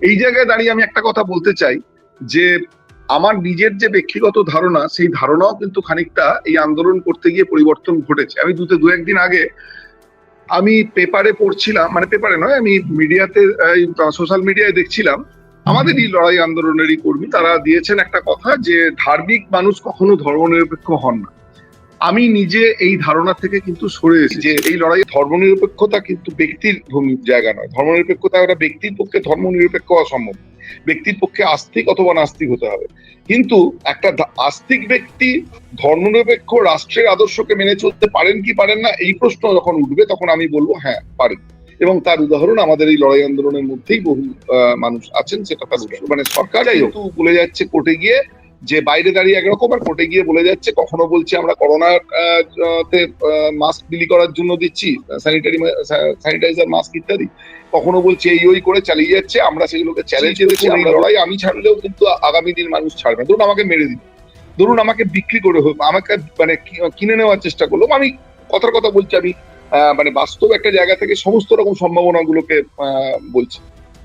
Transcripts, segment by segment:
এই জায়গায় দাঁড়িয়ে আমি একটা কথা বলতে চাই, যে আমার নিজের যে ব্যক্তিগত ধারণা, সেই ধারণাও কিন্তু খানিকটা এই আন্দোলন করতে গিয়ে পরিবর্তন ঘটেছে। আমি দুতে দু একদিন আগে আমি পেপারে পড়ছিলাম মানে পেপারে নয়, আমি মিডিয়াতে সোশ্যাল মিডিয়ায় দেখছিলাম। আমাদের এই লড়াই আন্দোলনেরই কর্মী, তারা দিয়েছেন একটা কথা যে, ধার্মিক মানুষ কখনো ধর্মনিরপেক্ষ হন না। আমি নিজে এই ধারণা থেকে কিন্তু সরে এসেছি যে এই লড়াই ধর্মনিরপেক্ষতা কিন্তু ব্যক্তির ভূমি- জায়গা নয়। ধর্মনিরপেক্ষতা একটা ব্যক্তির পক্ষে ধর্মনিরপেক্ষ হওয়া সম্ভব। ব্যক্তির পক্ষে আস্তিক অথবা নাস্তিক হতে হবে। কিন্তু একটা আস্তিক ব্যক্তি ধর্মনিরপেক্ষ রাষ্ট্রের আদর্শকে মেনে চলতে পারেন কি পারেন না এই প্রশ্ন যখন উঠবে তখন আমি বলব হ্যাঁ পারেন এবং তার উদাহরণ আমাদের এই লড়াই আন্দোলনের মধ্যেই বহু আহ, মানুষ আছেন সেটা মানে সরকার বলে যাচ্ছে কোর্টে গিয়ে যে বাইরে দাঁড়িয়ে একরকম আর কোর্টে গিয়ে বলে যাচ্ছে কখনো বলছে আমরা করোনা তে মাস্ক বিলি করার জন্য দিচ্ছি স্যানিটারি স্যানিটাইজার মাস্ক ইত্যাদি কখনো বলছে এই ওই করে চালিয়ে যাচ্ছে আমরা সেগুলোকে চ্যালেঞ্জ দিচ্ছি আমরা লড়াই আমি ছাড়লেও কিন্তু আগামী দিন মানুষ ছাড়বে না। ধরুন আমাকে মেরে দিন ধরুন আমাকে বিক্রি করে হোক আমাকে মানে কিনে নেওয়ার চেষ্টা করল আমি কথার কথা বলছি আমি আহ, মানে বাস্তব একটা জায়গা থেকে সমস্ত রকম সম্ভাবনাগুলোকে আহ, বলছি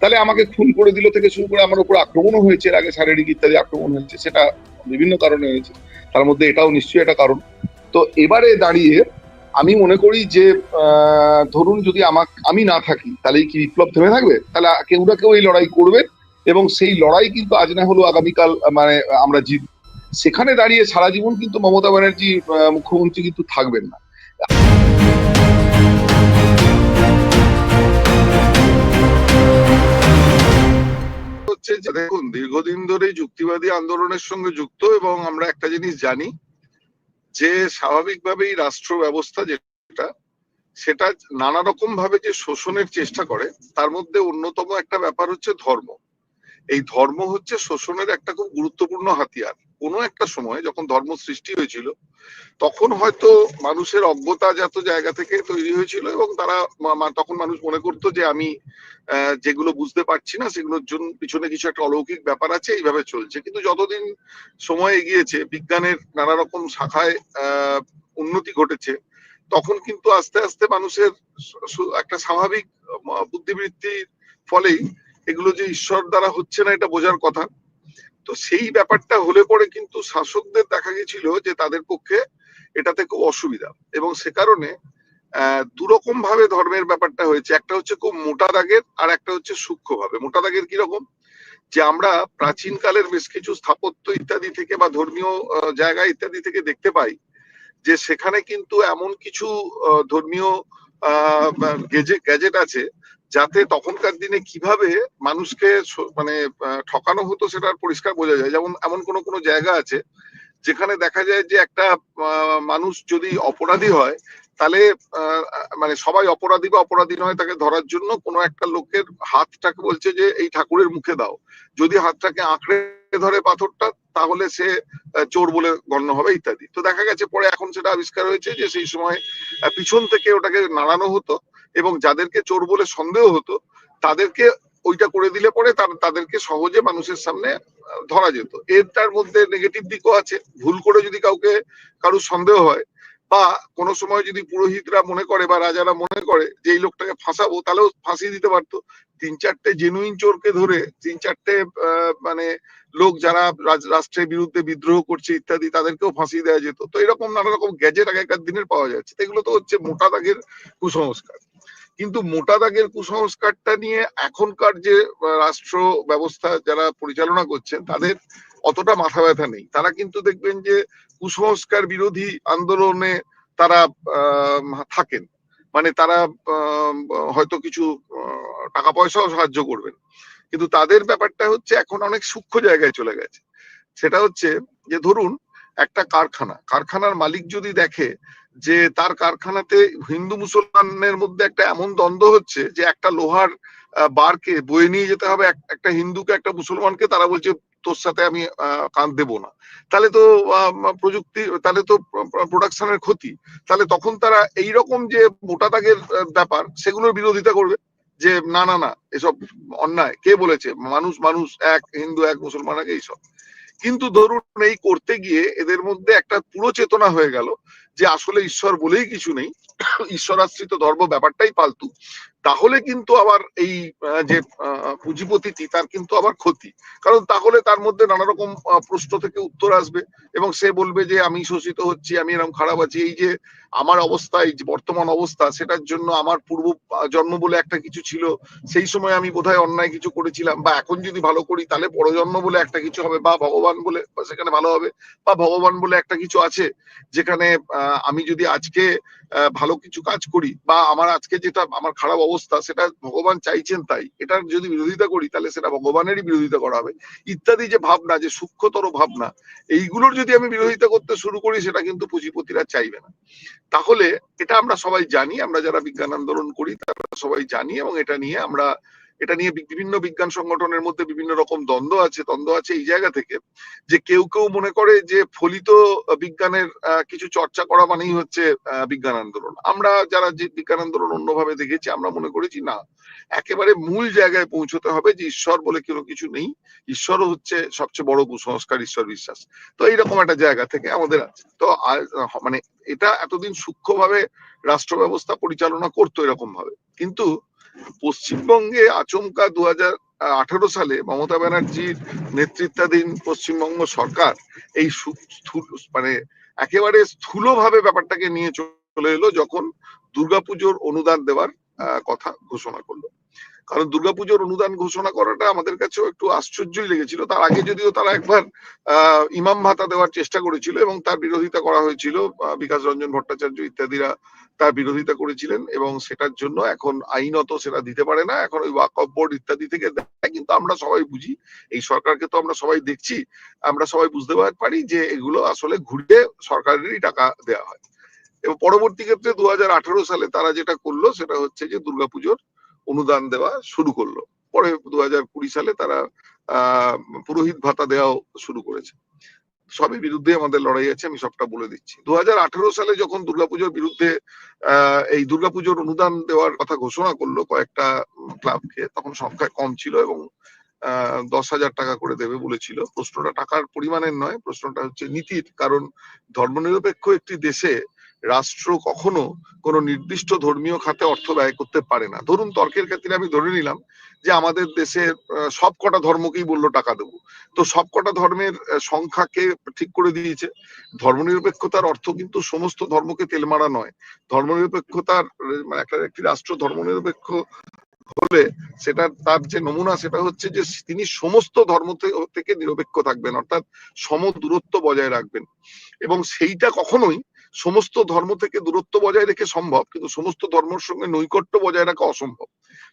তাহলে আমাকে খুন করে দিল থেকে শুরু করে আমার উপর আক্রমণও হয়েছে, এর আগে শারীরিক ইত্যাদি আক্রমণ হয়েছে, সেটা বিভিন্ন কারণে হয়েছে। তার মধ্যে এটাও নিশ্চয়ই একটা কারণ। তো এবারে দাঁড়িয়ে আমি মনে করি যে ধরুন যদি আমার আমি না থাকি, তাহলে কি বিপ্লব থেমে থাকবে? তাহলে কেউ না কেউ এই লড়াই করবে? এবং সেই লড়াই কিন্তু আজ না হলো আগামীকাল মানে আমরা জিত সেখানে দাঁড়িয়ে সারা জীবন কিন্তু মমতা ব্যানার্জি মুখ্যমন্ত্রী কিন্তু থাকবেন না। হচ্ছে যে দেখুন, দীর্ঘদিন ধরে যুক্তিবাদী আন্দোলনের সঙ্গে যুক্ত এবং আমরা একটা জিনিস জানি যে স্বাভাবিকভাবেই রাষ্ট্র ব্যবস্থা যেটা, সেটা নানা রকম ভাবে যে শোষণের চেষ্টা করে, তার মধ্যে অন্যতম একটা ব্যাপার হচ্ছে ধর্ম। এই ধর্ম হচ্ছে শোষণের একটা খুব গুরুত্বপূর্ণ হাতিয়ার। কোনো একটা সময় যখন ধর্ম সৃষ্টি হয়েছিল, তখন হয়তো মানুষের অজ্ঞতাজাত জায়গা থেকে তৈরি হয়েছিল এবং তারা তখন মানুষ মনে করতো যে আমি যেগুলো বুঝতে পারছি না সেগুলোর জন্য পিছনে কিছু একটা অলৌকিক ব্যাপার আছে, এইভাবে চলছে। কিন্তু যতদিন সময় এগিয়েছে, বিজ্ঞানের নানা রকম শাখায় উন্নতি ঘটেছে, তখন কিন্তু আস্তে আস্তে মানুষের একটা স্বাভাবিক বুদ্ধিবৃত্তির ফলেই এগুলো যে ঈশ্বর দ্বারা হচ্ছে না এটা বোঝার কথা। তো সেই ব্যাপারটা হলে পরে কিন্তু শাসকদের দেখা গেছিল যে তাদের পক্ষে এটাতে খুব অসুবিধা। এবং সে কারণে দুরকম ভাবে ধর্মের ব্যাপারটা হয়েছে। একটা হচ্ছে খুব মোটা দাগের আর একটা হচ্ছে সূক্ষ্ম ভাবে মোটা দাগের কীরকম? যে আমরা প্রাচীন কালের বেশ কিছু স্থাপত্য ইত্যাদি থেকে বা ধর্মীয় জায়গা ইত্যাদি থেকে দেখতে পাই যে সেখানে কিন্তু এমন কিছু ধর্মীয় গ্যাজেট আছে যাতে তখনকার দিনে কীভাবে মানুষকে মানে ঠকানো হতো সেটার পরিষ্কার বোঝা যায়। যেমন এমন কোনো কোনো জায়গা আছে যেখানে দেখা যায় যে একটা মানুষ যদি অপরাধী হয়, তাহলে মানে সবাই অপরাধী বা অপরাধী নয়, তাকে ধরার জন্য কোনো একটা লোকের হাতটাকে বলছে যে, এই ঠাকুরের মুখে দাও। যদি হাতটাকে আঁকড়ে ধরে পাথরটা, তাহলে সে চোর বলে গণ্য হবে, ইত্যাদি। তো দেখা গেছে পরে এখন সেটা আবিষ্কার হয়েছে যে সেই সময় পিছন থেকে ওটাকে নাড়ানো হতো। এবং যাদেরকে চোর বলে সন্দেহ হতো, তাদেরকে ওইটা করে দিলে পরে তার- তাদেরকে সহজে মানুষের সামনে ধরা যেত। এরটার মধ্যে নেগেটিভ দিকও আছে। ভুল করে যদি কাউকে, কারও সন্দেহ হয়, বা কোনো সময় যদি পুরোহিতরা মনে করে বা রাজারা মনে করে যে এই লোকটাকে ফাঁসাবো, তাহলেও ফাঁসিয়ে দিতে পারতো। তিন চারটে জেনুইন চোরকে ধরে, তিন চারটে মানে লোক যারা রাষ্ট্রের বিরুদ্ধে বিদ্রোহ করছে ইত্যাদি, তাদেরকেও ফাঁসিয়ে দেওয়া যেত। তো এরকম নানা রকম গ্যাজেট আগেকার দিনের পাওয়া যাচ্ছে। এগুলো তো হচ্ছে মোটা দাগের কুসংস্কার। কিন্তু মোটা দাগের কুসংস্কারটা নিয়ে এখনকার যে রাষ্ট্র ব্যবস্থা যারা পরিচালনা করছেন, তাদের অতটা মাথা ব্যথা নেই। তারা কিন্তু দেখবেন যে, কুসংস্কার বিরোধী আন্দোলনে তারা থাকেন। মানে তারা হয়তো কিছু টাকা পয়সাও সাহায্য করবেন। কিন্তু তাদের ব্যাপারটা হচ্ছে, এখন অনেক সূক্ষ্ম জায়গায় চলে গেছে। সেটা হচ্ছে যে, ধরুন একটা কারখানা। কারখানার মালিক যদি দেখে যে তার কারখানাতে হিন্দু মুসলমানের মধ্যে একটা এমন দ্বন্দ্ব হচ্ছে যে একটা লোহার বারকে বয়ে নিয়ে যেতে হবে একটা হিন্দুকে, একটা মুসলমানকে, তারা বলছে তোর সাথে আমি কাঁধ দেবো না। তাহলে তো প্রযুক্তি, তাহলে তো প্রোডাকশনের ক্ষতি। তাহলে তখন তারা এই রকম যে মোটা দাগের ব্যাপার, সেগুলোর বিরোধিতা করবে যে না না না, এসব অন্যায়। কে বলেছে? মানুষ মানুষ, এক, হিন্দু, এক, মুসলমান, এক, এইসব। কিন্তু ধরুন এই করতে গিয়ে এদের মধ্যে একটা পুরো চেতনা হয়ে গেল যে আসলে ঈশ্বর বলেই কিছু নেই। ঈশ্বর আশ্রিত ধর্ম ব্যাপারটাই পাল্টু তাহলে কিন্তু আবার এই যে পুঁজিপতিটি তার কিন্তু আবার ক্ষতি। কারণ তাহলে তার মধ্যে নানা রকম প্রশ্ন থেকে উত্তর আসবে এবং সে বলবে যে, আমি শোষিত হচ্ছি, আমি এরকম খারাপ আছি। এই যে, আমার অবস্থা, এই যে, বর্তমান অবস্থা, সেটার জন্য আমার পূর্ব জন্ম বলে একটা কিছু ছিল, সেই সময় আমি বোধহয় অন্যায় কিছু করেছিলাম। বা এখন যদি ভালো করি, তাহলে পরজন্ম বলে একটা কিছু হবে, বা ভগবান বলে সেখানে ভালো হবে, বা ভগবান বলে একটা কিছু আছে, যেখানে আমি যদি আজকে ভালো কিছু কাজ করি বা আমার আজকে যেটা আমার খারাপ অবস্থা সেটা ভগবান চাইছেন তাই। এটার যদি বিরোধিতা করি তাহলে সেটা ভগবানেরই বিরোধিতা করা হবে। ইত্যাদি যে ভাবনা, যে সূক্ষ্মতর ভাবনা, এইগুলোর যদি আমি বিরোধিতা করতে শুরু করি সেটা কিন্তু পুঁজিপতিরা চাইবে না। তাহলে এটা আমরা সবাই জানি, আমরা যারা বিজ্ঞান আন্দোলন করি তারা সবাই জানি এবং এটা নিয়ে আমরা এটা নিয়ে বিভিন্ন বিজ্ঞান সংগঠনের মধ্যে বিভিন্ন রকম দ্বন্দ্ব আছে দ্বন্দ্ব আছে এই জায়গা থেকে যে কেউ কেউ মনে করে যে ফলিত বিজ্ঞানের কিছু চর্চা করা মানেই হচ্ছে বিজ্ঞান আন্দোলন। আমরা যারা যে বিজ্ঞান আন্দোলন অন্যভাবে দেখেছি, আমরা মনে করেছি না, একেবারে মূল জায়গায় পৌঁছতে হবে যে ঈশ্বর বলে কোনো কিছু নেই। ঈশ্বরও হচ্ছে সবচেয়ে বড় কুসংস্কার, ঈশ্বর বিশ্বাস। তো এইরকম একটা জায়গা থেকে আমাদের আছে। তো মানে এটা এতদিন সূক্ষ্মভাবে রাষ্ট্র ব্যবস্থা পরিচালনা করতো এরকম ভাবে কিন্তু পশ্চিমবঙ্গে আচমকা দু আঠারো সালে মমতা ব্যানার্জির নেতৃত্বাধীন পশ্চিমবঙ্গ সরকার এই মানে একেবারে স্থূলভাবে ব্যাপারটাকে নিয়ে চলে এলো যখন দুর্গাপুজোর অনুদান দেওয়ার কথা ঘোষণা করল। কারণ দুর্গাপুজোর অনুদান ঘোষণা করাটা আমাদের কাছেও একটু আশ্চর্যই লেগেছিল। তার আগে যদিও তারা একবার ইমাম ভাতা দেওয়ার চেষ্টা করেছিল এবং তার বিরোধিতা করা হয়েছিল বিকাশ রঞ্জন ভট্টাচার্য ইত্যাদিরা তার বিরোধিতা করেছিলেন এবং সেটার জন্য এখন আইনত সেটা দিতে পারে না। এখন ওই ওয়াকফ বোর্ড ইত্যাদি থেকে দেয়, কিন্তু আমরা সবাই বুঝি, এই সরকারকে তো আমরা সবাই দেখছি, আমরা সবাই বুঝতে পারি যে এগুলো আসলে ঘুরিয়ে সরকারেরই টাকা দেওয়া হয়। এবং পরবর্তী ক্ষেত্রে দু হাজার আঠারো সালে তারা যেটা করল সেটা হচ্ছে যে দুর্গাপুজোর অনুদান দেওয়া শুরু করল। পরে দু কুড়ি সালে তারা পুরোহিত ভাতা দেওয়াও শুরু করেছে। সবই বিরুদ্ধে আমাদের লড়াই আছে, আমি সবটা বলে দিচ্ছি। দুহাজার আঠারো সালে যখন দুর্গাপুজোর বিরুদ্ধে এই দুর্গাপুজোর অনুদান দেওয়ার কথা ঘোষণা করল কয়েকটা ক্লাবকে, তখন সংখ্যা কম ছিল এবং দশ হাজার টাকা করে দেবে বলেছিল। প্রশ্নটা টাকার পরিমাণের নয়, প্রশ্নটা হচ্ছে নীতির। কারণ ধর্মনিরপেক্ষ একটি দেশে রাষ্ট্র কখনো কোনো নির্দিষ্ট ধর্মীয় খাতে অর্থ ব্যয় করতে পারে না। ধরুন তর্কের ক্ষেত্রে আমি ধরে নিলাম যে আমাদের দেশের সব কটা ধর্মকেই বলল টাকা দেবো। তো সব কটা ধর্মের সংখ্যাকে ঠিক করে দিয়েছে। ধর্মনিরপেক্ষতার অর্থ কিন্তু সমস্ত ধর্মকে তেল মারা নয়। ধর্মনিরপেক্ষতার মানে একটা, একটি রাষ্ট্র ধর্মনিরপেক্ষ হলে সেটা তার যে নমুনা সেটা হচ্ছে যে তিনি সমস্ত ধর্ম থেকে নিরপেক্ষ থাকবেন, অর্থাৎ সম দূরত্ব বজায় রাখবেন। এবং সেইটা কখনোই সমস্ত ধর্ম থেকে দূরত্ব বজায় রেখে সম্ভব, কিন্তু সমস্ত ধর্মের সঙ্গে নৈকট্য বজায় রাখা অসম্ভব।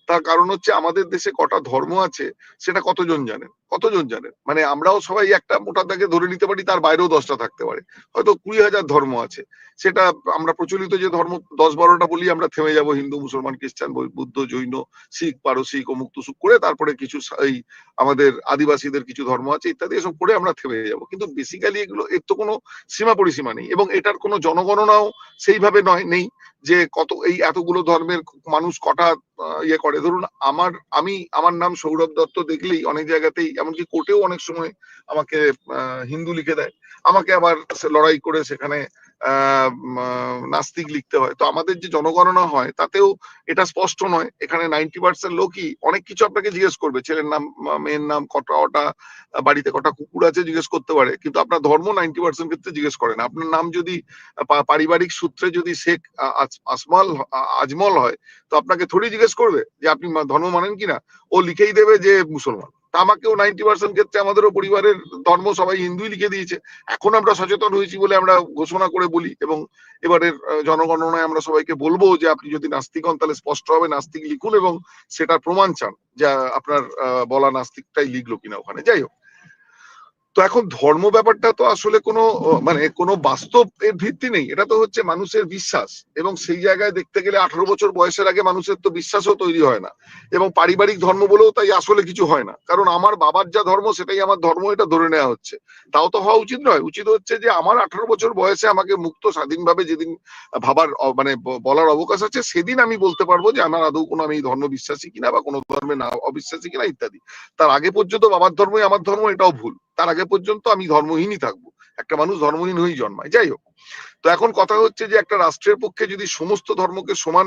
তার কারণ হচ্ছে আমাদের দেশে কটা ধর্ম আছে, সেটা কতজন জানেন? কতজন জানেন মানে আমরাও সবাই একটা মোটা দাগে ধরে নিতে পারি, তার বাইরেও দশটা থাকতে পারে। হয়তো কুড়ি হাজার ধর্ম আছে। সেটা আমরা প্রচলিত যে ধর্ম, দশ বারোটা বলি আমরা থেমে যাব, হিন্দু, মুসলমান, খ্রিস্টান, বুদ্ধ জৈন, শিখ, পারসিক, অমুক, তুসুক করে তারপরে কিছু এই আমাদের আদিবাসীদের কিছু ধর্ম আছে ইত্যাদি, এসব করে আমরা থেমে যাব। কিন্তু বেসিক্যালি এগুলো, এর তো কোনো সীমা পরিসীমা নেই এবং এটার কোনো জনগণনাও সেইভাবে নয়, নেই। যে কত এই এতগুলো ধর্মের মানুষ কটা ইয়ে করে। ধরুন আমার, আমি, আমার নাম সৌরভ দত্ত দেখলেই অনেক জায়গাতেই, এমনকি কোর্টেও অনেক সময় আমাকে হিন্দু লিখে দেয়। আমাকে আবার লড়াই করে সেখানে নাস্তিক লিখতে হয়। তো আমাদের যে জনগণনা হয়, তাতেও এটা স্পষ্ট নয়। এখানে নাইনটি পার্সেন্ট লোকই অনেক কিছু আপনাকে জিজ্ঞেস করবে। ছেলের নাম মেয়ের নাম, কটা, ওটা বাড়িতে কটা কুকুর আছে জিজ্ঞেস করতে পারে। কিন্তু আপনার ধর্ম নাইনটি পার্সেন্ট ক্ষেত্রে জিজ্ঞেস করে না। আপনার নাম যদি পারিবারিক সূত্রে যদি শেখ আসমাল আজমল হয়, তো আপনাকে থোড়ি জিজ্ঞেস করবে যে আপনি ধর্ম মানেন কিনা? ও লিখেই দেবে যে মুসলমান। আমাকেও নাইনটি পার্সেন্ট ক্ষেত্রে আমাদেরও পরিবারের ধর্ম সবাই হিন্দুই লিখে দিয়েছে। এখন আমরা সচেতন হয়েছি বলে আমরা ঘোষণা করে বলি এবং এবারের জনগণনায় আমরা সবাইকে বলব যে আপনি যদি নাস্তিক হন তাহলে স্পষ্ট হবে নাস্তিক লিখুন এবং সেটার প্রমাণ চান যে আপনার বলা নাস্তিকটাই লিখলো কিনা ওখানে। যাই হোক তো এখন ধর্ম ব্যাপারটা তো আসলে কোনো মানে কোনো বাস্তব এর ভিত্তি নেই। এটা তো হচ্ছে মানুষের বিশ্বাস এবং সেই জায়গায় দেখতে গেলে আঠারো বছর বয়সের আগে মানুষের তো বিশ্বাসও তৈরি হয় না এবং পারিবারিক ধর্ম বলেও তাই আসলে কিছু হয় না। কারণ আমার বাবার যা ধর্ম সেটাই আমার ধর্ম, এটা ধরে নেওয়া হচ্ছে। তাও তো হওয়া উচিত নয়। উচিত হচ্ছে যে আমার আঠারো বছর বয়সে আমাকে মুক্ত স্বাধীনভাবে যেদিন ভাবার মানে বলার অবকাশ আছে, সেদিন আমি বলতে পারব যে আমার আদৌ কোনো আমি ধর্ম বিশ্বাসী কিনা বা কোনো ধর্মে না, অবিশ্বাসী কিনা ইত্যাদি। তার আগে পর্যন্ত বাবার ধর্মই আমার ধর্ম, এটাও ভুল। তার আগে পর্যন্ত আমি ধর্মহীনই থাকব। একটা মানুষ ধর্মহীন হয়েই জন্মায়। যাই হোক। তো এখন কথা হচ্ছে যে একটা রাষ্ট্রের পক্ষে যদি সমস্ত ধর্মকে সমান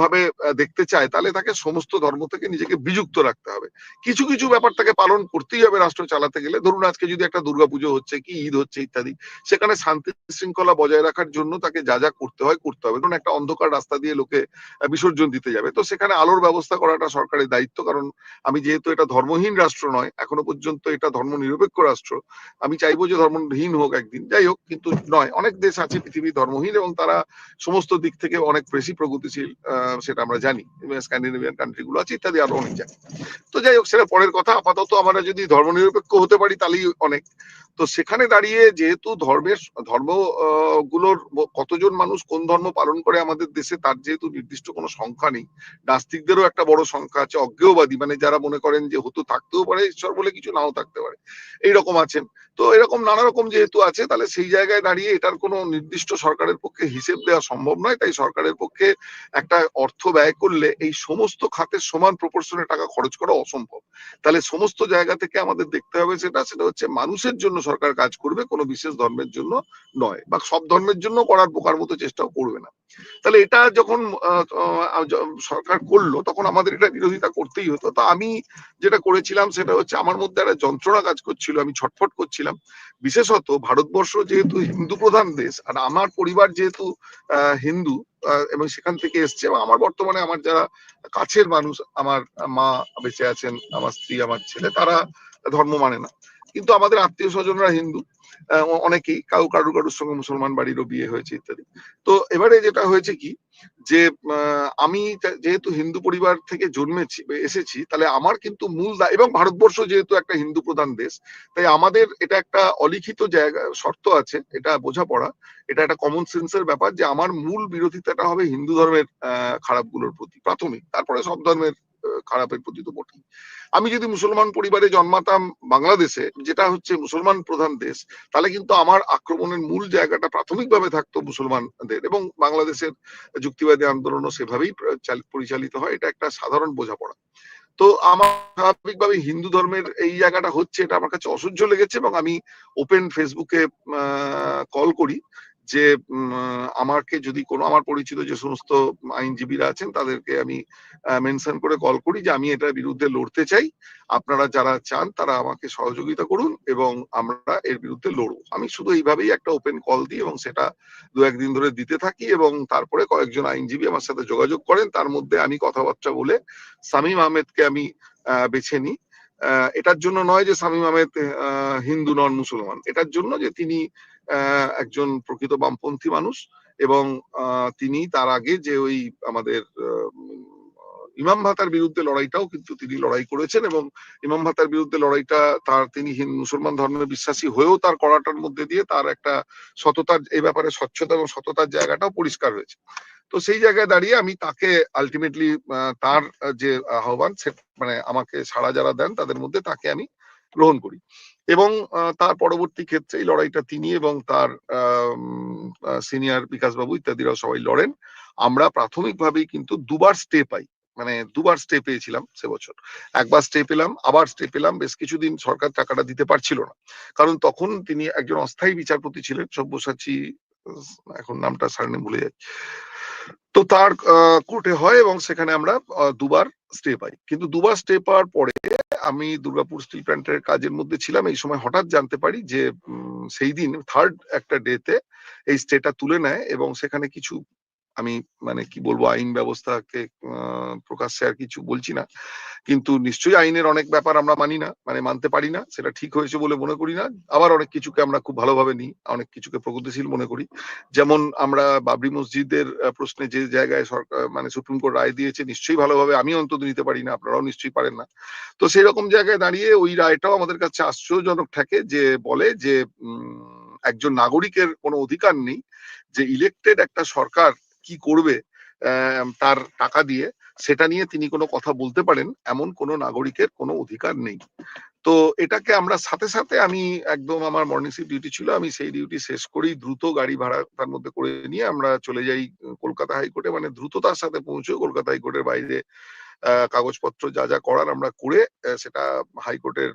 ভাবে দেখতে চায়, তাহলে তাকে সমস্ত ধর্ম থেকে নিজেকে বিযুক্ত রাখতে হবে। কিছু কিছু ব্যাপার তাকে পালন করতেই হবে রাষ্ট্র চালাতে গেলে। ধরুন আজকে যদি একটা দুর্গাপুজো হচ্ছে কি, ঈদ হচ্ছে ইত্যাদি, সেখানে শান্তি শৃঙ্খলা বজায় রাখার জন্য তাকে যা যা করতে হয়, করতে হবে। ধরুন একটা অন্ধকার রাস্তা দিয়ে লোকে বিসর্জন দিতে যাবে। তো সেখানে আলোর ব্যবস্থা করাটা সরকারের দায়িত্ব, কারণ আমি যেহেতু এটা ধর্মহীন রাষ্ট্র নয়, এখনও পর্যন্ত এটা ধর্ম নিরপেক্ষ রাষ্ট্র। আমি চাইব যে ধর্মহীন হোক একদিন, যাই হোক, কিন্তু নয়। অনেক দেশ আছে, পৃথিবী ধর্মহীন এবং তারা সমস্ত দিক থেকে অনেক বেশি প্রগতিশীল সেটা আমরা জানি। স্ক্যান্ডিনেভিয়ান কান্ট্রি গুলো আছে, ইত্যাদি আরও অনেক জায়গায় তো যাই হোক, সেটা পরের কথা। আপাতত আমরা যদি ধর্মনিরপেক্ষ হতে পারি, তাহলেই অনেক। তো সেখানে দাঁড়িয়ে যেহেতু ধর্মের, ধর্মগুলোর কতজন মানুষ কোন ধর্ম পালন করে আমাদের দেশে, তার যেহেতু নির্দিষ্ট কোনো সংখ্যা নেই, নাস্তিকদেরও একটা বড় সংখ্যা আছে, অজ্ঞেয়বাদী মানে যারা মনে করেন যে হতো থাকতেও পারে, ঈশ্বর বলে কিছু নাও থাকতে পারে, এইরকম আছেন। তো এরকম নানা রকম যেহেতু আছে, তাহলে সেই জায়গায় দাঁড়িয়ে এটার কোনো নির্দিষ্ট সরকারের পক্ষে হিসেব দেওয়া সম্ভব নয়, তাই সরকারের পক্ষে একটা অর্থ ব্যয় করলে এই সমস্ত খাতের সমান প্রপোর্শনে টাকা খরচ করা অসম্ভব। তাহলে সমস্ত জায়গা থেকে আমাদের দেখতে হবে সেটা সেটা হচ্ছে মানুষের জন্য সরকার কাজ করবে, কোনো বিশেষ ধর্মের জন্য নয় বা সব ধর্মের জন্য করার বোকার মতো চেষ্টাও করবে না। তাহলে এটা যখন সরকার করল, তখন আমাদের এটা বিরোধিতা করতেই হতো। তো আমি যেটা করেছিলাম সেটা হচ্ছে আমার মধ্যে একটা যন্ত্রণা কাজ করছিল, আমি ছটফট করছিলাম। বিশেষত ভারতবর্ষ যেহেতু হিন্দু প্রধান দেশ আর আমার পরিবার যেহেতু হিন্দু এবং সেখান থেকে এসছে, এবং আমার বর্তমানে আমার যারা কাছের মানুষ, আমার মা বেঁচে আছেন, আমার স্ত্রী, আমার ছেলে, তারা ধর্ম মানে না। কিন্তু আমাদের আত্মীয় স্বজনরা হিন্দু অনেকেই কাউ কারু কারুর সঙ্গে মুসলমান বাড়িরও বিয়ে হয়েছে ইত্যাদি। তো এবারে যেটা হয়েছে কি, যে আমি যেহেতু হিন্দু পরিবার থেকে জন্মেছি, এসেছি, তাহলে আমার কিন্তু মূল এবং ভারতবর্ষ যেহেতু একটা হিন্দু প্রধান দেশ, তাই আমাদের এটা একটা অলিখিত জায়গা, শর্ত আছে, এটা বোঝাপড়া, এটা একটা কমন সেন্সের ব্যাপার যে আমার মূল বিরোধিতাটা হবে হিন্দু ধর্মের খারাপগুলোর প্রতি, প্রাথমিক, তারপরে সব ধর্মের খারাপের প্রতি তো বটেই। আমি যদি মুসলমান পরিবারে জন্মাতাম বাংলাদেশে, যেটা হচ্ছে মুসলমান প্রধান দেশ, তাহলে কিন্তু আমার আক্রমণের মূল জায়গাটা প্রাথমিকভাবে থাকতো মুসলমানদের এবং বাংলাদেশের যুক্তিবাদী আন্দোলনও সেভাবেই পরিচালিত হয়। এটা একটা সাধারণ বোঝাপড়া। তো আমার স্বাভাবিকভাবে হিন্দু ধর্মের এই জায়গাটা হচ্ছে, এটা আমার কাছে অসহ্য লেগেছে এবং আমি ওপেন ফেসবুকে কল করি। যে আমাকে যদি কোনো আমার পরিচিত যে সমস্ত আইনজীবীরা আছেন তাদেরকে আমি মেনশন করে কল করি যে আমি এটার বিরুদ্ধে লড়তে চাই। আপনারা যারা চান তারা আমাকে সহযোগিতা করুন এবং আমরা এর বিরুদ্ধে লড়ব। আমি শুধু এইভাবেই একটা ওপেন কল দিই এবং সেটা দু একদিন ধরে দিতে থাকি এবং তারপরে কয়েকজন আইনজীবী আমার সাথে যোগাযোগ করেন। তার মধ্যে আমি কথাবার্তা বলে সামিম আহমেদকে আমি বেছে নিই। এটার জন্য নয় যে সামিম আহমেদ আহ, হিন্দু নন মুসলমান। এটার জন্য যে তিনি একজন প্রকৃত বামপন্থী মানুষ এবং তিনি তার আগে যে ওই আমাদের ইমাম ভাতার বিরুদ্ধে লড়াইটাও কিন্তু তিনি লড়াই করেছেন এবং ইমাম ভাতার বিরুদ্ধে লড়াইটা তার, তিনি মুসলমান ধর্মের বিশ্বাসী হয়েও তার করাটার মধ্যে দিয়ে তার একটা সততার, এই ব্যাপারে স্বচ্ছতা এবং সততার জায়গাটাও পরিষ্কার হয়েছে। তো সেই জায়গায় দাঁড়িয়ে আমি তাকে আলটিমেটলি তার যে আহ্বান মানে আমাকে সাড়া যারা দেন তাদের মধ্যে তাকে আমি গ্রহণ করি। এবং তার পরবর্তী ক্ষেত্রে এই লড়াইটা তিনি এবং তার সিনিয়র বিকাশ বাবু ইত্যাদিরাও সবাই লড়েন। আমরা প্রাথমিকভাবেই কিন্তু দুবার স্টে পাই। মানে দুবার স্টে পেয়েছিলাম সে বছর। একবার স্টে পেলাম, আবার স্টে পেলাম, বেশ কিছুদিন সরকার টাকাটা দিতে পারছিল না। কারণ তখন তিনি একজন অস্থায়ী বিচারপতি ছিলেন, সব্যসাচী এখন নামটা সারনে ভুলে যাই। তো তার কোর্টে হয় এবং সেখানে আমরা দুবার স্টে পাই। কিন্তু দুবার স্টে পাওয়ার পরে আমি দুর্গাপুর স্টিল প্ল্যান্টের কাজের মধ্যে ছিলাম, এই সময় হঠাৎ জানতে পারি যে সেই দিন থার্ড একটা ডেতে এই স্টেটা তুলে নেয় এবং সেখানে কিছু আমি মানে কি বলব, আইন ব্যবস্থাকে প্রকাশ্যে আর কিছু বলছি না। কিন্তু নিশ্চয়ই আইনের অনেক ব্যাপার আমরা মানি না মানে মানতে পারি না, সেটা ঠিক হয়েছে বলে মনে করি না। আবার অনেক কিছুকে আমরা খুব ভালোভাবে নিই, অনেক কিছুকে প্রগতিশীল মনে করি। যেমন আমরা বাবরি মসজিদের প্রশ্নে যে জায়গায় সরকার মানে সুপ্রিম কোর্ট রায় দিয়েছে, নিশ্চয়ই ভালোভাবে আমি অন্তত নিতে পারি না, আপনারাও নিশ্চয়ই পারেন না। তো সেই রকম জায়গায় দাঁড়িয়ে ওই রায়টাও আমাদের কাছে আশ্চর্যজনক থাকে যে বলে যে একজন নাগরিকের কোনো অধিকার নেই, যে ইলেকটেড একটা সরকার কি করবে তার টাকা দিয়ে, সেটা নিয়ে তিনি কোনো কথা বলতে পারেন, এমন কোনো নাগরিকের কোনো অধিকার নেই। তো এটাকে আমরা সাথে সাথে আমি একদম আমার মর্নিং শিফট ডিউটি ছিল, আমি সেই ডিউটি শেষ করেই দ্রুত গাড়ি ভাড়া তার মধ্যে করে নিয়ে আমরা চলে যাই কলকাতা হাইকোর্টে। মানে দ্রুততার সাথে পৌঁছে কলকাতা হাইকোর্টের বাইরে কাগজপত্র যা যা করার আমরা করে সেটা হাইকোর্টের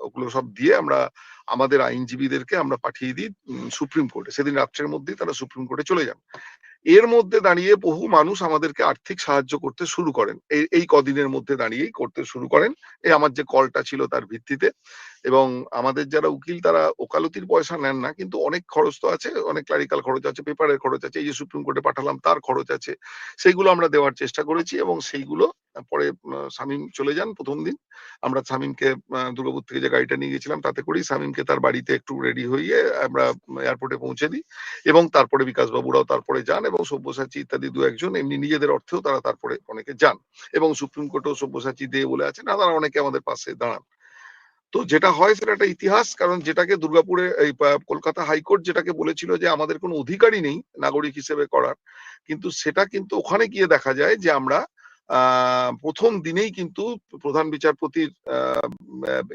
ওগুলো সব দিয়ে আমরা আমাদের আইনজীবীদেরকে আমরা পাঠিয়ে দিই সুপ্রিম কোর্টে। সেদিন রাত্রের মধ্যেই তারা সুপ্রিম কোর্টে চলে যান। এর মধ্যে দাঁড়িয়ে বহু মানুষ আমাদেরকে আর্থিক সাহায্য করতে শুরু করেন। এই এই কদিনের মধ্যে দাঁড়িয়েই করতে শুরু করেন। এই আমার যে কলটা ছিল তার ভিত্তিতে। এবং আমাদের যারা উকিল, তারা ওকালতির পয়সা নেন না, কিন্তু অনেক খরচ তো আছে, অনেক ক্লারিক্যাল খরচ আছে, পেপারের খরচ আছে, এই যে সুপ্রিম কোর্টে পাঠালাম, তার খরচ আছে। সেইগুলো আমরা দেওয়ার চেষ্টা করেছি এবং সেইগুলো পরে শামীম চলে যান প্রথম দিন। আমরা শামীমকে দুর্গাপুর থেকে যে গাড়িটা নিয়ে গেছিলাম তাতে করেই শামীমকে তার বাড়িতে একটু রেডি হয়ে আমরা এয়ারপোর্টে পৌঁছে দিই। এবং তারপরে বিকাশ বাবুরাও তারপরে যান এবং সব্যসাচী ইত্যাদি দু একজন, এমনি নিজেদের অর্থেও তারা তারপরে অনেকে যান। এবং সুপ্রিম কোর্টেও সব্যসাচী দে বলে আছে না তারা অনেকে আমাদের পাশে দাঁড়ান। তো যেটা হয় সেটা একটা ইতিহাস, কারণ যেটাকে দুর্গাপুরে, এই কলকাতা হাইকোর্ট যেটাকে বলেছিল যে আমাদের কোনো অধিকারই নেই নাগরিক হিসেবে করার, কিন্তু সেটা কিন্তু ওখানে গিয়ে দেখা যায় যে আমরা প্রথম দিনেই কিন্তু প্রধান বিচারপতির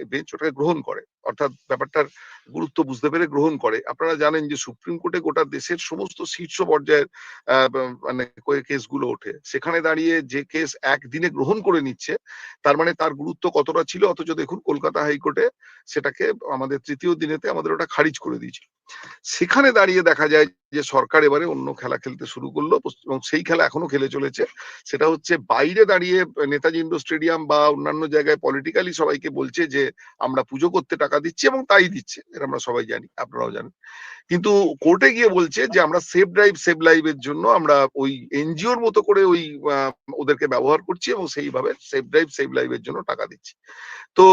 বেঞ্চ ওটাকে গ্রহণ করে। অর্থাৎ ব্যাপারটার গুরুত্ব বুঝতে পেরে গ্রহণ করে। আপনারা জানেন যে সুপ্রিম কোর্টে গোটা দেশের সমস্ত শীর্ষ পর্যায়ের আহ, ব- মানে কেসগুলো ওঠে। সেখানে দাঁড়িয়ে যে কেস একদিনে গ্রহণ করে নিচ্ছে তার মানে তার গুরুত্ব কতটা ছিল? অথচ দেখুন কলকাতা হাইকোর্টে সেটাকে আমাদের তৃতীয় দিনেতে আমাদের ওটা খারিজ করে দিয়েছিল। সেখানে দাঁড়িয়ে দেখা যায় যে সরকার এবারে অন্য খেলা খেলতে শুরু করল এবং সেই খেলা এখনও খেলে চলেছে। সেটা হচ্ছে বাইরে দাঁড়িয়ে নেতাজি ইন্ডোর স্টেডিয়াম বা অন্যান্য জায়গায় পলিটিক্যালি সবাইকে বলছে যে আমরা পুজো করতে টাকা দিচ্ছি এবং তাই দিচ্ছে, এটা আমরা সবাই জানি, আপনারাও জানেন। কিন্তু কোর্টে গিয়ে বলছে যে, আমরা সেফ ড্রাইভ সেভ লাইভের জন্য আমরা ওই এনজিওর মতো করে ওই ওদেরকে ব্যবহার করছি এবং সেইভাবে সেফ ড্রাইভ সেভ লাইভের জন্য টাকা দিচ্ছি। তো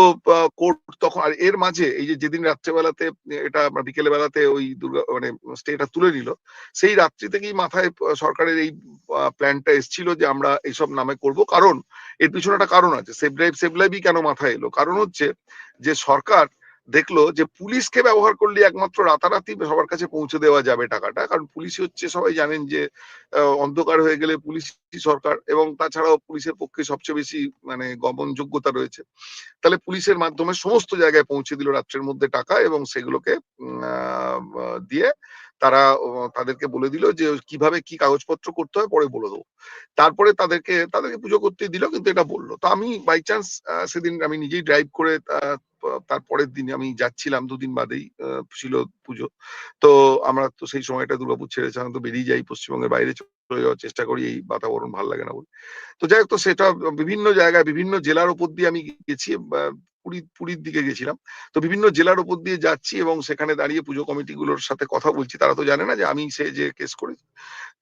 কোর্ট তখন, আর এর মাঝে এই যে যেদিন রাত্রেবেলাতে, এটা বিকেলে বেলাতে ওই দুর্গা মানে স্টেটা তুলে নিল, সেই রাত্রি থেকেই মাথায় সরকারের এই প্ল্যানটা এসেছিল যে, আমরা এইসব নামে করব। কারণ, এর পিছনে একটা কারণ আছে সেভ ড্রাইভ সেভ লাইভই কেন মাথায় এলো? কারণ হচ্ছে যে সরকার দেখল যে পুলিশকে ব্যবহার করলে একমাত্র রাতারাতি সবার কাছে পৌঁছে দেওয়া যাবে টাকাটা, কারণ পুলিশ হচ্ছে সবাই জানেন যে অন্ধকার হয়ে গেলে পুলিশ সরকার এবং তাছাড়াও পুলিশের পক্ষে সবচেয়ে বেশি মানে গমনযোগ্যতা রয়েছে। তাহলে পুলিশের মাধ্যমে সমস্ত জায়গায় পৌঁছে দিল রাত্রের মধ্যে টাকা এবং সেগুলোকে দিয়ে তারা তাদেরকে বলে দিল যে, কীভাবে কি কাগজপত্র করতে হয় পরে বলে দেবো। তারপরে তাদেরকে তাদেরকে পুজো করতে দিল, কিন্তু এটা বলল। তো আমি বাই চান্স সেদিন আমি নিজেই ড্রাইভ করে তারপরের দিনে আমি যাচ্ছিলাম, দুদিন বাদেই ছিল পুজো। তো আমরা তো সেই সময়টা দুর্গাপুর ছেড়ে সাধারণত বেরিয়ে যাই, পশ্চিমবঙ্গের বাইরে চলে যাওয়ার চেষ্টা করি, এই বাতাবরণ ভালো লাগে না বলে। তো যাই হোক, তো সেটা বিভিন্ন জায়গায়, বিভিন্ন জেলার উপর দিয়ে আমি গেছি পুরী, পুরীর দিকে গেছিলাম। তো বিভিন্ন জেলার উপর দিয়ে যাচ্ছি এবং সেখানে দাঁড়িয়ে পুজো কমিটিগুলোর সাথে কথা বলছি। তারা তো জানে না যে আমি সে যে কেস করেছি।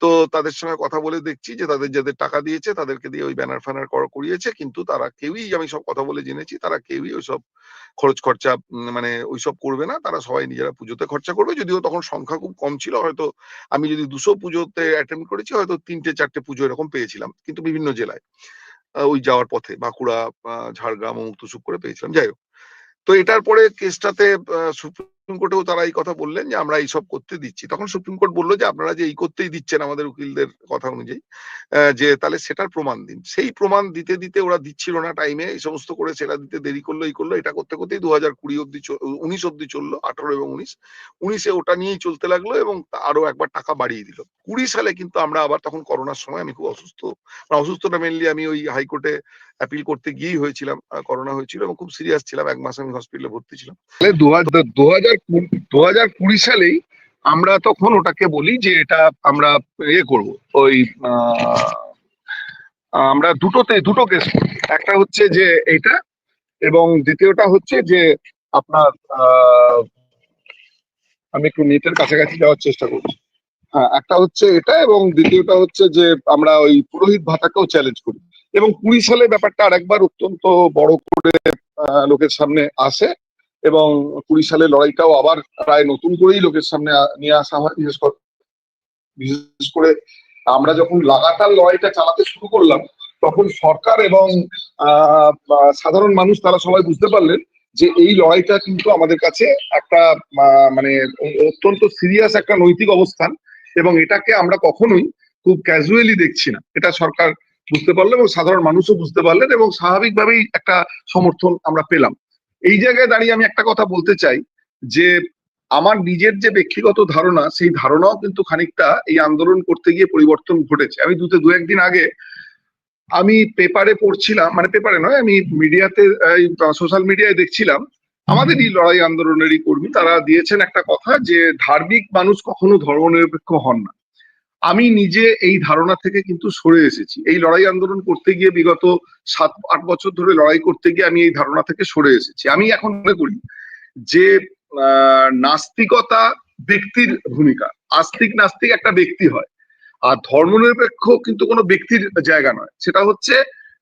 তো তাদের সঙ্গে কথা বলে দেখছি যে তাদের যাদের টাকা দিয়েছে তাদেরকে দিয়ে ওই ব্যানার ফ্যানার করিয়েছে। কিন্তু তারা কেউই আমি সব কথা বলে জেনেছি, তারা কেউই ওইসব খরচ খরচা মানে ওইসব করবে না। তারা সবাই নিজেরা পুজোতে খরচা করবে। যদিও তখন সংখ্যা খুব কম ছিল, হয়তো আমি যদি দুশো পুজোতে অ্যাটেন্ড করেছি, হয়তো তিনটে, চারটে পুজো এরকম পেয়েছিলাম। কিন্তু বিভিন্ন জেলায়। ওই যাওয়ার পথে, বাঁকুড়া ঝাড়গ্রাম সুখ করে পেয়েছিলাম। যাই হোক। তো এটার পরে কেসটাতে সুপ্রিম কোর্টেও তারা এই কথা বললেন যে, আমরা এইসব করতে দিচ্ছি। তখন সুপ্রিম কোর্ট বলল যে, আপনারা যে এই করতেই দিচ্ছেন আমাদের উকিলদের কথা অনুযায়ী যে তাহলে সেটার প্রমাণ দিন। সেই প্রমাণ দিতে দিতে ওরা দিচ্ছিল না টাইমে এই সমস্ত করে সেটা দিতে দেরি করল, এই করল, এটা করতে করতেই দু হাজার কুড়ি অব্দি উনিশ অব্দি চলল, আঠারো এবং উনিশ। উনিশে ওটা নিয়েই চলতে লাগল এবং আরও একবার টাকা বাড়িয়ে দিল। কুড়ি সালে কিন্তু আমরা আবার তখন করোনার সময় আমি খুব অসুস্থ মানে অসুস্থটা মেনলি আমি ওই হাইকোর্টে অ্যাপিল করতে গিয়েই হয়েছিলাম করোনা হয়েছিল এবং খুব সিরিয়াস ছিলাম। এক মাস আমি হসপিটালে ভর্তি ছিলাম। দু হাজার দু হাজার কুড়ি- সালেই আমরা তখন ওটাকে বলি যে এটা আমরা ইয়ে করব, ওই আমরা দুটোতে, দুটো কেস একটা হচ্ছে যে এইটা এবং দ্বিতীয়টা হচ্ছে যে আপনার আমি একটু নেটের কাছাকাছি যাওয়ার চেষ্টা করছি। হ্যাঁ একটা হচ্ছে এটা এবং দ্বিতীয়টা হচ্ছে যে আমরা ওই পুরোহিত ভাতাকেও চ্যালেঞ্জ করি। এবং কুড়ি সালে ব্যাপারটা আরেকবার অত্যন্ত বড় করে লোকের সামনে আসে। এবং কুড়ি সালে লড়াইটাও আবার প্রায় নতুন করেই লোকের সামনে নিয়ে আসা হয়, বিশেষ করে বিশেষ করে আমরা যখন লাগাতার লড়াইটা চালাতে শুরু করলাম, তখন সরকার এবং সাধারণ মানুষ তারা সবাই বুঝতে পারলেন যে এই লড়াইটা কিন্তু আমাদের কাছে একটা মানে অত্যন্ত সিরিয়াস একটা নৈতিক অবস্থান এবং এটাকে আমরা কখনোই খুব ক্যাজুয়ালি দেখছি না। এটা সরকার বুঝতে পারল এবং সাধারণ মানুষও বুঝতে পারলেন এবং স্বাভাবিকভাবেই একটা সমর্থন আমরা পেলাম। এই জায়গায় দাঁড়িয়ে আমি একটা কথা বলতে চাই যে আমার নিজের যে ব্যক্তিগত ধারণা, সেই ধারণাও কিন্তু খানিকটা এই আন্দোলন করতে গিয়ে পরিবর্তন ঘটেছে। আমি দুতে দু একদিন আগে আমি পেপারে পড়ছিলাম মানে পেপারে নয়, আমি মিডিয়াতে সোশ্যাল মিডিয়ায় দেখছিলাম। আমাদের এই লড়াই আন্দোলনেরই কর্মী, তারা দিয়েছেন একটা কথা যে, ধার্মিক মানুষ কখনো ধর্মনিরপেক্ষ হন না। আমি নিজে এই ধারণা থেকে কিন্তু সরে এসেছি। এই লড়াই আন্দোলন করতে গিয়ে বিগত সাত, আট বছর ধরে লড়াই করতে গিয়ে আমি এই ধারণা থেকে সরে এসেছি। আমি এখন মনে করি যে নাস্তিকতা ব্যক্তির ভূমিকা। আস্তিক নাস্তিক একটা ব্যক্তি হয়। আর ধর্মনিরপেক্ষ কিন্তু কোনো ব্যক্তির জায়গা নয়। সেটা হচ্ছে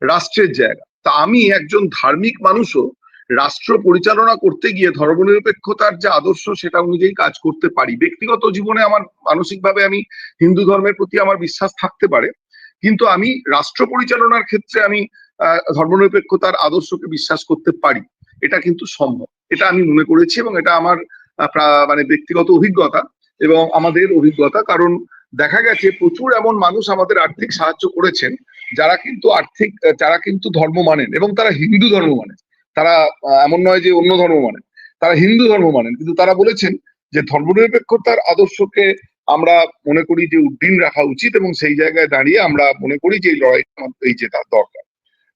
রাষ্ট্রের জায়গা। তা আমি একজন ধার্মিক মানুষও রাষ্ট্র পরিচালনা করতে গিয়ে ধর্মনিরপেক্ষতার যে আদর্শ সেটা অনুযায়ী কাজ করতে পারি। ব্যক্তিগত জীবনে আমার মানসিকভাবে আমি হিন্দু ধর্মের প্রতি আমার বিশ্বাস থাকতে পারে, কিন্তু আমি রাষ্ট্র পরিচালনার ক্ষেত্রে আমি ধর্মনিরপেক্ষতার আদর্শকে বিশ্বাস করতে পারি। এটা কিন্তু সম্ভব। এটা আমি মনে করেছি এবং এটা আমার মানে ব্যক্তিগত অভিজ্ঞতা এবং আমাদের অভিজ্ঞতা, কারণ দেখা গেছে প্রচুর এমন মানুষ আমাদের আর্থিক সাহায্য করেছেন, যারা কিন্তু আর্থিক যারা কিন্তু ধর্ম মানেন এবং তারা হিন্দু ধর্ম মানেন। তারা এমন নয় যে অন্য ধর্ম মানেন তারা হিন্দু ধর্ম মানেন কিন্তু তারা বলেছেন যে ধর্মনিরপেক্ষতার আদর্শকে আমরা মনে করি যে উদ্দিন রাখা উচিত এবং সেই জায়গায় দাঁড়িয়ে আমরা মনে করি যে এই আমাদের এই জেতার দরকার।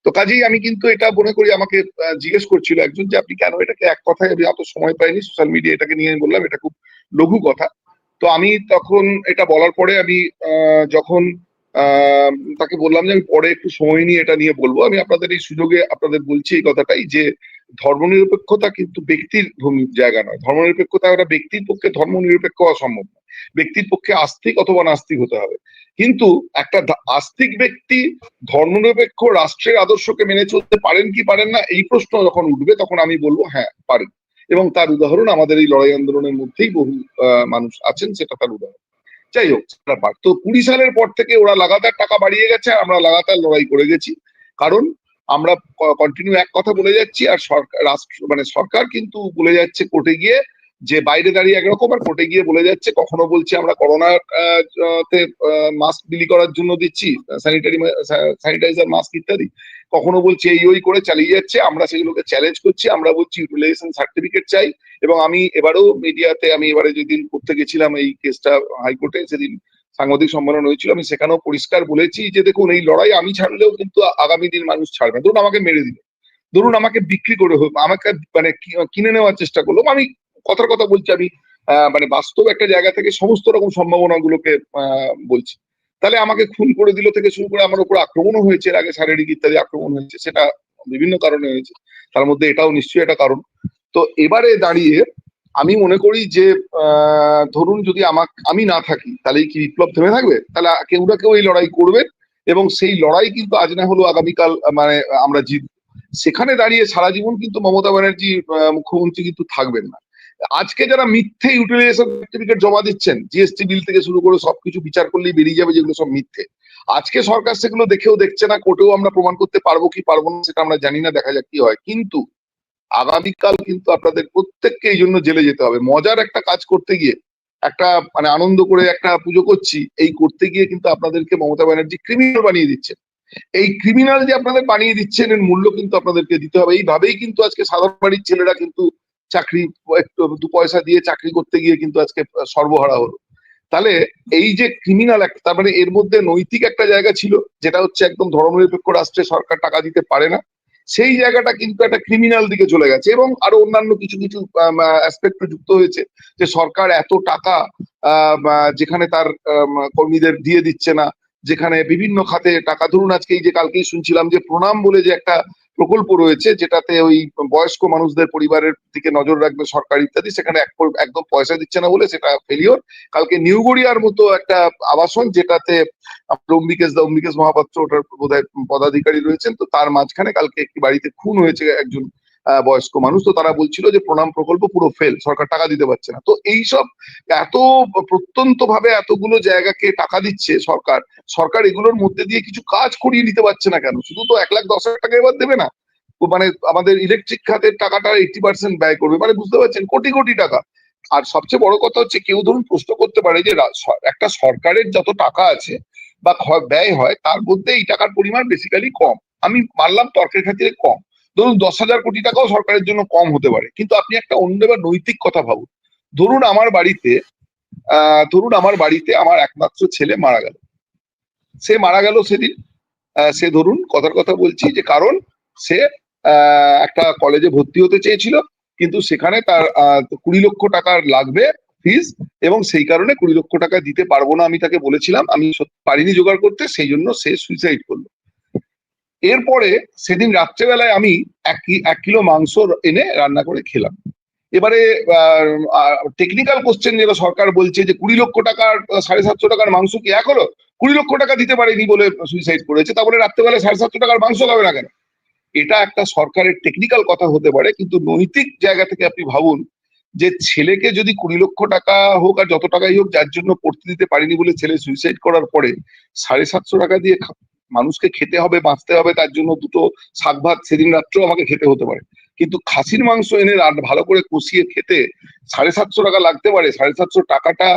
তো কাজেই আমি কিন্তু এটা মনে করি, আমাকে জিজ্ঞেস করছিল একজন যে আপনি কেন এটাকে এক কথায়, আমি অত সময় পাইনি সোশ্যাল মিডিয়া এটাকে নিয়ে আমি বললাম, এটা খুব লঘু কথা। তো আমি তখন এটা বলার পরে আমি যখন তাকে বললাম যে আমি পরে একটু সময় নিয়ে এটা নিয়ে বলব। আমি আপনাদের এই সুযোগে আপনাদের বলছি এই কথাটাই যে ধর্মনিরপেক্ষতা কিন্তু ব্যক্তির জায়গা নয়। ধর্মনিরপেক্ষতা একটা ব্যক্তির পক্ষে ধর্মনিরপেক্ষ হওয়া সম্ভব নয়। ব্যক্তির পক্ষে আস্তিক অথবা নাস্তিক হতে হবে। কিন্তু একটা আস্তিক ব্যক্তি ধর্মনিরপেক্ষ রাষ্ট্রের আদর্শকে মেনে চলতে পারেন কি পারেন না, এই প্রশ্ন যখন উঠবে তখন আমি বলব হ্যাঁ পারেন এবং তার উদাহরণ আমাদের এই লড়াই আন্দোলনের মধ্যেই বহু মানুষ আছেন, সেটা তার উদাহরণ। যাই হোক, সেটা পার। তো কুড়ি সালের পর থেকে ওরা লাগাতার টাকা বাড়িয়ে গেছে আর আমরা লাগাতার লড়াই করে গেছি কারণ আমরা কন্টিনিউ এক কথা বলে যাচ্ছি আর সরকার, রাষ্ট্র মানে সরকার কিন্তু বলে যাচ্ছে কোর্টে গিয়ে যে বাইরে দাঁড়িয়ে একরকম আর কোর্টে গিয়ে বলে যাচ্ছে, কখনো বলছে আমরা করোনা তে মাস্ক বিলি করার জন্য দিচ্ছি স্যানিটারি স্যানিটাইজার মাস্ক ইত্যাদি কখনো বলছে এই ওই করে চালিয়ে যাচ্ছে আমরা সেগুলোকে চ্যালেঞ্জ করছি আমরা বলছি ইউটিলাইজেশন সার্টিফিকেট চাই এবং আমি এবারেও মিডিয়াতে আমি এবারে যেদিন করতে গেছিলাম এই কেসটা হাইকোর্টে সেদিন সাংবাদিক সম্মেলন হয়েছিল আমি সেখানেও পরিষ্কার বলেছি যে দেখুন এই লড়াই আমি ছাড়লেও কিন্তু আগামী দিন মানুষ ছাড়বে। ধরুন আমাকে মেরে দিল ধরুন আমাকে বিক্রি করে আমাকে মানে কিনে নেওয়ার চেষ্টা করল আমি কথার কথা বলছি আমি মানে বাস্তব একটা জায়গা থেকে সমস্ত রকম সম্ভাবনাগুলোকে আহ, বলছি তাহলে আমাকে খুন করে দিল থেকে শুরু করে আমার উপর আক্রমণও হয়েছে, এর আগে শারীরিক ইত্যাদি আক্রমণ হয়েছে, সেটা বিভিন্ন কারণে হয়েছে। তার মধ্যে এটাও নিশ্চয়ই একটা কারণ। তো এবারে দাঁড়িয়ে আমি মনে করি যে ধরুন যদি আমাকে, আমি না থাকি, তাহলে কি বিপ্লব থেমে থাকবে? তাহলে কেউ না কেউ এই লড়াই করবে এবং সেই লড়াই কিন্তু আজ না হলেও আগামীকাল মানে আমরা জিতব। সেখানে দাঁড়িয়ে সারা জীবন কিন্তু মমতা ব্যানার্জি মুখ্যমন্ত্রী কিন্তু থাকবেন না। আজকে যারা মিথ্যে ইউটিলাইজেশন সার্টিফিকেট জমা দিচ্ছেন জিএসটি বিল থেকে শুরু করে সবকিছু বিচার করলেই বেরিয়ে যাবে যেগুলো সব মিথ্যে। আজকে সরকার সেগুলো দেখেও দেখছে না, কোর্টেও আমরা প্রমাণ করতে পারব কি পারব না সেটা আমরা জানি না, দেখা যাক কি হয়। কিন্তু আগামীকাল কিন্তু আপনাদের প্রত্যেককে এই জন্য জেলে যেতে হবে। মজার একটা কাজ করতে গিয়ে, একটা মানে আনন্দ করে একটা পুজো করছি, এই করতে গিয়ে কিন্তু আপনাদেরকে মমতা ব্যানার্জি ক্রিমিনাল বানিয়ে দিচ্ছে এই ক্রিমিনাল যে আপনাদের বানিয়ে দিচ্ছেন, এর মূল্য কিন্তু আপনাদেরকে দিতে হবে। এইভাবেই কিন্তু আজকে সাধারণ বাড়ির ছেলেরা কিন্তু চাকরি, একটু দু পয়সা দিয়ে চাকরি করতে গিয়ে কিন্তু আজকে সর্বহারা হলো। তাহলে এই যে ক্রিমিনাল একটা তার মানে এর মধ্যে নৈতিক একটা জায়গা ছিল, যেটা হচ্ছে একদম ধর্মনিরপেক্ষ রাষ্ট্রে সরকার টাকা দিতে পারে না। সেই জায়গাটা কিন্তু একটা ক্রিমিনাল দিকে চলে গেছে এবং আরও অন্যান্য কিছু কিছু অ্যাসপেক্ট যুক্ত হয়েছে, যে সরকার এত টাকা যেখানে তার কর্মীদের দিয়ে দিচ্ছে না, যেখানে বিভিন্ন খাতে টাকা, ধরুন আজকে এই যে কালকেই শুনছিলাম যে প্রণাম বলে যে একটা প্রকল্প রয়েছে, যেটাতে ওই বয়স্ক মানুষদের পরিবারের দিকে নজর রাখবে সরকার ইত্যাদি, সেখানে এক একদম পয়সা দিচ্ছে না বলে সেটা ফেলিওর কালকে নিউ গড়িয়ার মতো একটা আবাসন, যেটাতে অম্বিকেশ দা, অম্বিকেশ মহাপাত্র ওটার বোধহয় পদাধিকারী রয়েছেন, তো তার মাঝখানে কালকে একটি বাড়িতে খুন হয়েছে একজন বয়স্ক মানুষ, তো তারা বলছিল যে প্রণাম প্রকল্প পুরো ফেল সরকার টাকা দিতে পারছে না। তো এইসব এত প্রত্যন্ত ভাবে এতগুলো জায়গাকে টাকা দিচ্ছে সরকার সরকার এগুলোর মধ্যে দিয়ে কিছু কাজ করিয়ে নিতে পারছে না কেন? শুধু তো এক লাখ দশ হাজার টাকা এবার দেবে না? মানে আমাদের ইলেকট্রিক খাতের টাকাটা এইটি পার্সেন্ট ব্যয় করবে। মানে বুঝতে পারছেন, কোটি কোটি টাকা। আর সবচেয়ে বড় কথা হচ্ছে, কেউ ধরুন প্রশ্ন করতে পারে যে একটা সরকারের যত টাকা আছে বা ব্যয় হয়, তার মধ্যে এই টাকার পরিমাণ বেসিক্যালি কম। আমি মানলাম তর্কের খাতিরে কম। ধরুন দশ হাজার কোটি টাকাও সরকারের জন্য কম হতে পারে। কিন্তু আপনি একটা অন্য এবার নৈতিক কথা ভাবুন। ধরুন আমার বাড়িতে ধরুন আমার বাড়িতে আমার একমাত্র ছেলে মারা গেল। সে মারা গেল সেদিন। সে ধরুন কথার কথা বলছি যে কারণ সে একটা কলেজে ভর্তি হতে চেয়েছিল, কিন্তু সেখানে তার কুড়ি লক্ষ টাকার লাগবে ফিস এবং সেই কারণে কুড়ি লক্ষ টাকা দিতে পারব না আমি তাকে বলেছিলাম। আমি পারিনি জোগাড় করতে, সেই জন্য সে সুইসাইড করল। এরপরে সেদিন রাত্রেবেলায় আমি এক কিলো মাংস এনে রান্না করে খেলাম। এবারে টেকনিক্যাল কোশ্চেন যেটা সরকার বলছে যে কুড়ি লক্ষ টাকার সাড়ে সাতশো টাকার মাংস কি এক হলো? কুড়ি লক্ষ টাকা দিতে পারেনি বলে সুইসাইড করেছে। তারপরে রাত্রেবেলা সাড়ে সাতশো টাকার মাংস খাবে না কেন? এটা একটা সরকারের টেকনিক্যাল কথা হতে পারে, কিন্তু নৈতিক জায়গা থেকে আপনি ভাবুন যে ছেলেকে যদি কুড়ি লক্ষ টাকা হোক আর যত টাকাই হোক, যার জন্য পড়তে দিতে পারিনি বলে ছেলে সুইসাইড করার পরে সাড়ে সাতশো টাকা দিয়ে মানুষকে খেতে হবে, বাঁচতে হবে, তার জন্য দুটো শাক ভাত সেদিন রাত্রেও আমাকে খেতে হতে পারে। কিন্তু খাসির মাংস এনে ভালো করে কষিয়ে খেতে সাড়ে সাতশো টাকা লাগতে পারে। সাড়ে সাতশো টাকাটা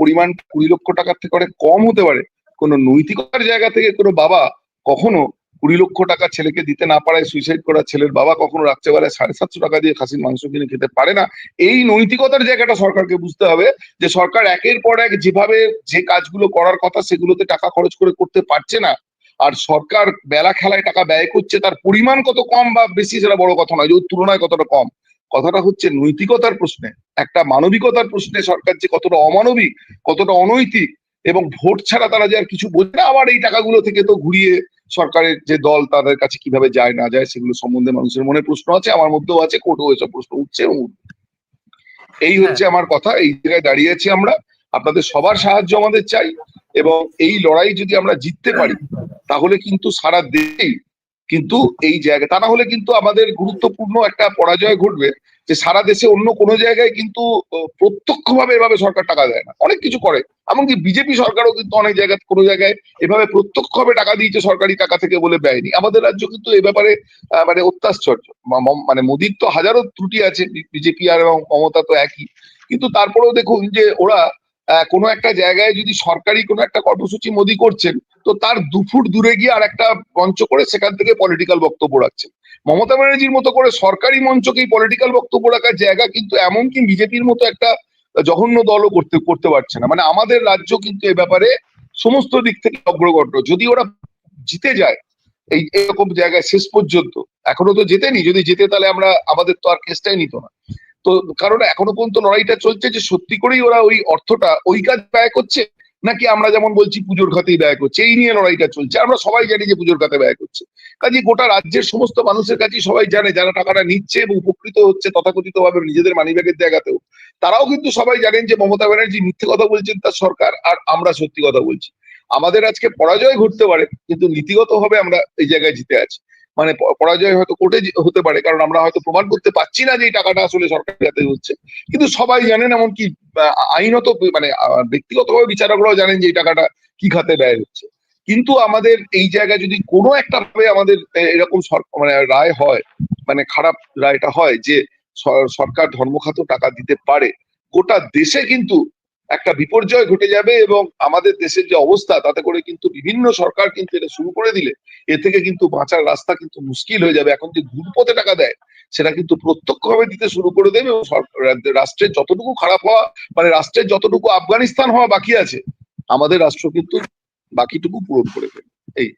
পরিমাণ কুড়ি লক্ষ টাকার থেকে অনেক কম হতে পারে। কোনো নৈতিকতার জায়গা থেকে কোনো বাবা কখনো কুড়ি লক্ষ টাকা ছেলেকে দিতে না পারায় সুইসাইড করা ছেলের বাবা কখনো রাত্রেবেলায় সাড়ে সাতশো টাকা দিয়ে খাসির মাংস কিনে খেতে পারে না। এই নৈতিকতার জায়গাটা সরকারকে বুঝতে হবে যে সরকার একের পর এক যেভাবে যে কাজগুলো করার কথা সেগুলোতে টাকা খরচ করে করতে পারছে না আর সরকার বেলা খেলায় টাকা ব্যয় করছে তার পরিমাণ কত কম বা বেশি সেটা বড় কথা নয় যে ওর তুলনায় কতটা কম। কথাটা হচ্ছে নৈতিকতার প্রশ্নে একটা মানবিকতার প্রশ্নে সরকার যে কতটা অমানবিক কতটা অনৈতিক এবং ভোট ছাড়া তারা যে আর কিছু বোঝে না আবার এই টাকাগুলো থেকে তো ঘুরিয়ে সরকারের যে দল তাদের কাছে কীভাবে যায় না যায় সেগুলো সম্বন্ধে মানুষের মনে প্রশ্ন আছে আমার মধ্যেও আছে কোর্টেও এসব প্রশ্ন উঠছে এবং এই হচ্ছে আমার কথা এই জায়গায় দাঁড়িয়ে আছি আমরা। আপনাদের সবার সাহায্য আমাদের চাই এবং এই লড়াই যদি আমরা জিততে পারি, তাহলে কিন্তু সারা দেশেই কিন্তু এই জায়গা, তা না হলে কিন্তু আমাদের গুরুত্বপূর্ণ একটা পরাজয় ঘটবে যে সারা দেশে অন্য কোনো জায়গায় কিন্তু প্রত্যক্ষভাবে এভাবে সরকার টাকা দেয় না। অনেক কিছু করে, এমনকি বিজেপি সরকারও কিন্তু অনেক জায়গায়, কোনো জায়গায় এভাবে প্রত্যক্ষভাবে টাকা দিয়েছে সরকারি টাকা থেকে বলে ব্যয়নি আমাদের রাজ্য কিন্তু এ ব্যাপারে মানে অত্যাশ্চর্য। মানে মোদির তো হাজারো ত্রুটি আছে বিজেপি আর এবং মমতা তো একই। কিন্তু তারপরেও দেখুন যে ওরা কোনো একটা জায়গায় যদি সরকারি কোনো একটা কর্মসূচি মোদি করছেন, তো তার দু ফুট দূরে গিয়ে আর একটা মঞ্চ করে সেখান থেকে পলিটিক্যাল বক্তব্য রাখছেন। মমতা ব্যানার্জির মতো করে সরকারি মঞ্চকেই পলিটিক্যাল বক্তব্য রাখার জায়গা কিন্তু এমনকি বিজেপির মতো একটা জঘন্য দলও করতে করতে পারছে না। মানে আমাদের রাজ্য কিন্তু এ ব্যাপারে সমস্ত দিক থেকে অগ্রগণ্য। যদি ওরা জিতে যায়, এই এরকম জায়গায় শেষ পর্যন্ত, এখনও তো জেতেনি, যদি জেতে তাহলে আমরা, আমাদের তো আর কেসটাই নিত না। তো কারণ এখনও পর্যন্ত লড়াইটা চলছে যে সত্যি করেই ওরা ওই অর্থটা, ওই কাজ ব্যয় করছে, নাকি আমরা যেমন বলছি পুজোর খাতেই ব্যয় করছে, এই নিয়ে লড়াইটা চলছে। আমরা সবাই জানি যে পুজোর খাতে ব্যয় করছে। কাজে গোটা রাজ্যের সমস্ত মানুষের কাছে সবাই জানে, যারা টাকাটা নিচ্ছে এবং উপকৃত হচ্ছে তথাকথিত ভাবে নিজেদের মানিব্যাগের জায়গাতেও, তারাও কিন্তু সবাই জানেন যে মমতা ব্যানার্জি মিথ্যে কথা বলছেন তার সরকার, আর আমরা সত্যি কথা বলছি। আমাদের আজকে পরাজয় ঘটতে পারে, কিন্তু নীতিগত ভাবে আমরা এই জায়গায় জিতে আছি। মানে পরাজয় হয়তো কোর্টে হতে পারে, কারণ আমরা হয়তো প্রমাণ করতে পারছি না যে এই টাকাটা আসলে সরকারের হাতে হচ্ছে। কিন্তু সবাই জানেন এমনকি আইনত মানে ব্যক্তিগতভাবে বিচারকরাও জানেন যে এই টাকাটা কি খাতে ব্যয় হচ্ছে। কিন্তু আমাদের এই জায়গায় যদি কোনো একটা ভাবে আমাদের এরকম মানে রায় হয় মানে খারাপ রায়টা হয় যে সর- সরকার ধর্মখাত টাকা দিতে পারে, গোটা দেশে কিন্তু একটা বিপর্যয় ঘটে যাবে এবং আমাদের দেশের যে অবস্থা, তাতে করে কিন্তু বিভিন্ন সরকার কিন্তু এটা শুরু করে দিলে, এ থেকে কিন্তু বাঁচার রাস্তা কিন্তু মুশকিল হয়ে যাবে। এখন যে ঘুরপথে টাকা দেয়, সেটা কিন্তু প্রত্যক্ষভাবে দিতে শুরু করে দেবে এবং রাষ্ট্রের যতটুকু খারাপ হওয়া মানে রাষ্ট্রের যতটুকু আফগানিস্তান হওয়া বাকি আছে, আমাদের রাষ্ট্র কিন্তু বাকিটুকু পূরণ করে ফেলবে এই